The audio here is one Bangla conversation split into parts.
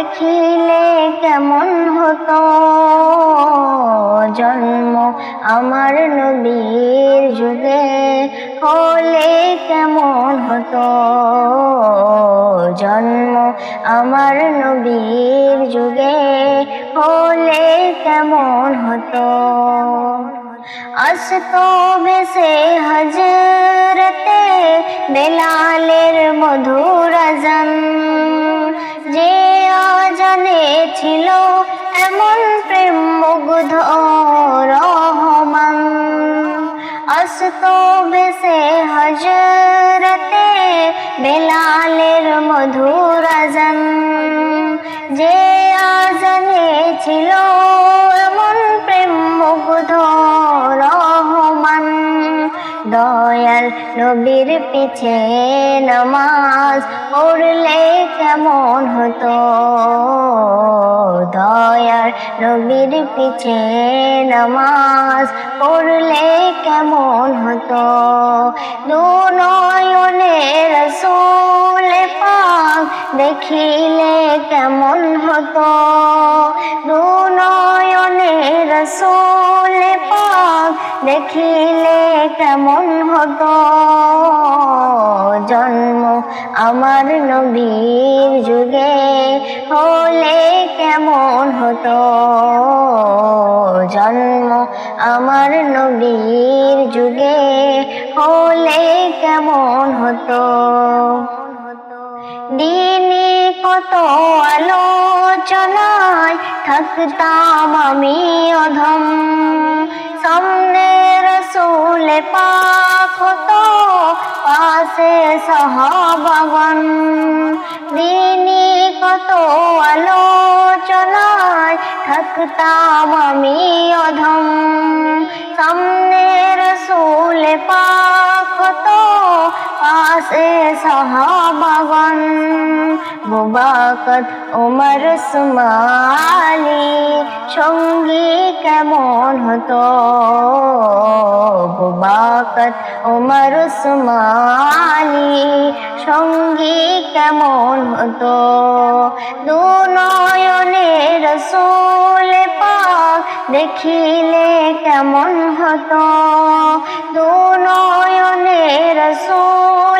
দেখিলে কেমন হতো? জন্ম আমার নবীর যুগে হলে কেমন হতো? জন্ম আমার নবীর যুগে হলে কেমন হতো? আসতো বেসে হজরতে বেলালের মধুর আজান। ছিল এমন প্রেম মুগ্ধ রহমান। আসতো বেসে হজরতে বেলালের মধুর আজান। যে আজানে ছিল এমন প্রেম মুগ্ধ রহমান। দয়াল নবীর পিছে নামাজ পড়লে কেমন হতো? দয়াল নবীর পিছে নামাজ পড়লে কেমন হতো? দু নয়নের সোল পাক দেখিলে কেমন হতো? দু নয়নের সোল পাক দেখিলে কেমন হতো? জন্ম আমার নবীর যুগে হলে কেমন হতো? জন্ম আমার নবীর যুগে হলে কেমন হতো? দিনে কত আলোচনায় থাকতাম আমি অধম। সামনে রসুল পাক হতো পাশে সহাবাগন দিনে কত আলোচনায় থাকতাম আমি অধম। সামনে রসুল পাক হতো পাশে সহাবাগন মুবাকত উমর সুমালি সঙ্গী কেমন হতো? বুবাকত উমর উসমানি, সঙ্গী কেমন হতো? দু নয়নে রসুল পাক দেখিলে কেমন হতো? দু নয়নে রসুল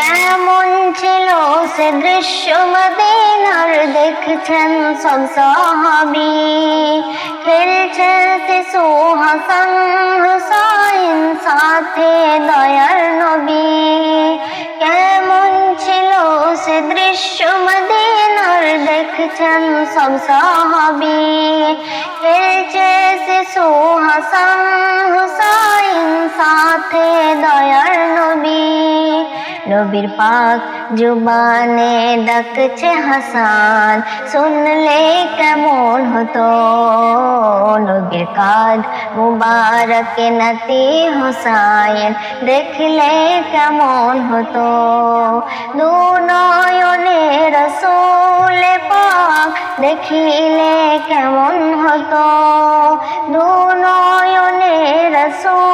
কেমন ছিল সে দৃশ্য মদিনার দেখছেন সব সাহাবি। খেলছে শিশু হাসান হুসাইন, সাথে দয়ার নবী। কেমন ছিল সে দৃশ্য মদিনার দেখছেন সব সাহাবি। খেলছে শিশু হাসান হুসাইন, সাথে দয়ার নবীর পাক জুবানে ডাকছে হাসান। শুনলে কেমন হতো? নবীর কাঁধ মুবারক নাতি হোসাইন দেখলে কেমন হতো? দু নয়নে রসুল পাক দেখিলে কেমন হতো? দু নয়নে রসুল